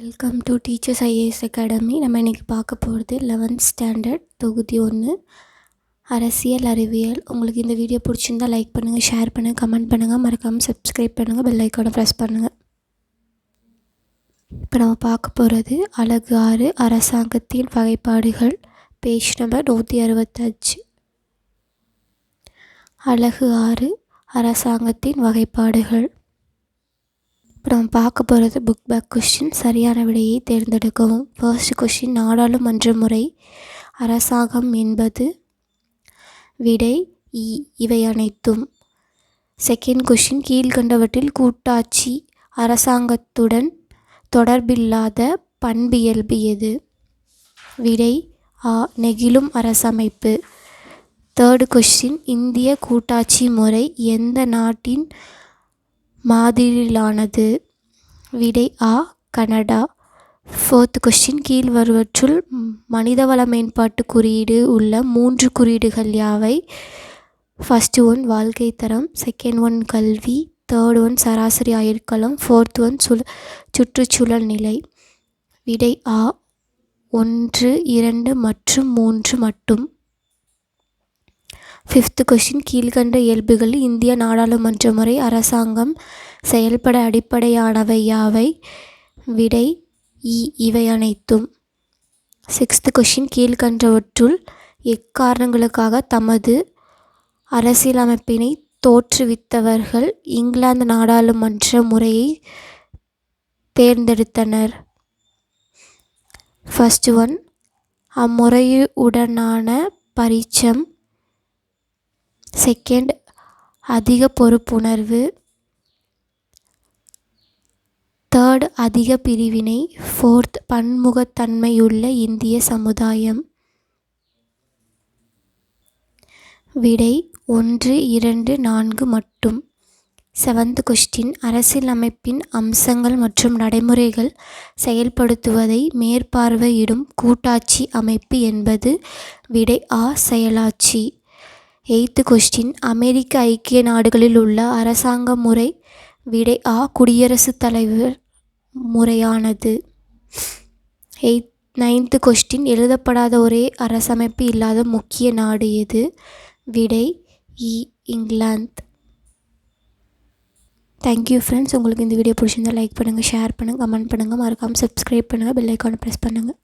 Welcome to teachers IAS academy நம்ம இன்றைக்கி பார்க்க போகிறது லெவன்த் ஸ்டாண்டர்ட் தொகுதி ஒன்று அரசியல் அறிவியல். உங்களுக்கு இந்த வீடியோ பிடிச்சிருந்தா லைக் பண்ணுங்கள் ஷேர் பண்ணுங்கள் கமெண்ட் பண்ணுங்கள் மறக்காமல் சப்ஸ்கிரைப் பண்ணுங்கள் பெல் ஐக்கானை ப்ரெஸ் பண்ணுங்கள் இப்போ நம்ம பார்க்க போகிறது அழகு ஆறு அரசாங்கத்தின் வகைப்பாடுகள். பேஜ் நம்பர் நூற்றி அறுபத்தஞ்சு. அழகு ஆறு அரசாங்கத்தின் வகைப்பாடுகள். இப்போ நம்ம பார்க்க போகிறது புக் பேக் கொஷின் சரியான விடையை தேர்ந்தெடுக்கவும். ஃபர்ஸ்ட் கொஷின் நாடாளுமன்ற முறை. அரசாங்கம் என்பது விடை இ இவை அனைத்தும். செகண்ட் கொஷின் கீழ்கண்டவற்றில் கூட்டாட்சி அரசாங்கத்துடன் தொடர்பில்லாத பண்பியல்பு எது? விடை ஆ நெகிழும் அரசமைப்பு. தேர்டு கொஷின் இந்திய கூட்டாட்சி முறை எந்த நாட்டின் மாதிரியிலானது விடை ஆ கனடா. ஃபோர்த் கொஸ்டின் கீழ் வருவற்றுள் மனிதவள மேம்பாட்டு குறியீடு உள்ள மூன்று குறியீடுகள் யாவை? ஃபஸ்ட்டு ஒன் வாழ்க்கை தரம். செகண்ட் ஒன் கல்வி. தேர்ட் ஒன் சராசரி ஆயுட்காலம். ஃபோர்த் ஒன் சுழ சுற்றுச்சூழல் நிலை. விடை ஆ ஒன்று இரண்டு மற்றும் மூன்று மட்டும். ஃபிஃப்த்து கொஷின் கீழ்கண்ட இயல்புகள் இந்திய நாடாளுமன்ற முறை அரசாங்கம் செயல்பட அடிப்படையானவை யாவை? விடை இ இவை அனைத்தும். சிக்ஸ்த்து கொஷின் கீழ்கண்டவற்றுள் எக்காரணங்களுக்காக தமது அரசியலமைப்பினை தோற்றுவித்தவர்கள் இங்கிலாந்து நாடாளுமன்ற முறையை தேர்ந்தெடுத்தனர். ஃபஸ்ட் ஒன் அம்முறையுடனான பரிச்சம் செகண்ட் அதிக பொறுப்புணர்வு. தேர்ட் அதிக பிரிவினை. ஃபோர்த் பன்முகத்தன்மையுள்ள இந்திய சமுதாயம். விடை ஒன்று இரண்டு நான்கு மட்டும். செவன்த் கொஸ்டின் அரசியலமைப்பின் அம்சங்கள் மற்றும் நடைமுறைகள் செயல்படுத்துவதை மேற்பார்வையிடும் கூட்டாட்சி அமைப்பு என்பது விடை ஆ செயலாட்சி. எய்த்து கொஸ்டின் அமெரிக்க ஐக்கிய நாடுகளில் உள்ள அரசாங்க முறை விடை ஆ குடியரசுத் தலைவர் முறையானது. எயித் நைன்த்து கொஸ்டின் எழுதப்படாத ஒரே அரசமைப்பு இல்லாத முக்கிய நாடு எது? விடை இ இங்கிலாந்து. தேங்க்யூ ஃப்ரெண்ட்ஸ் உங்களுக்கு இந்த வீடியோ பிடிச்சிருந்தால் லைக் பண்ணுங்கள் ஷேர் பண்ணுங்கள் கமெண்ட் பண்ணுங்கள் மறக்காமல் சப்ஸ்கிரைப் பண்ணுங்கள் பெல் ஐக்கானை ப்ரெஸ் பண்ணுங்கள்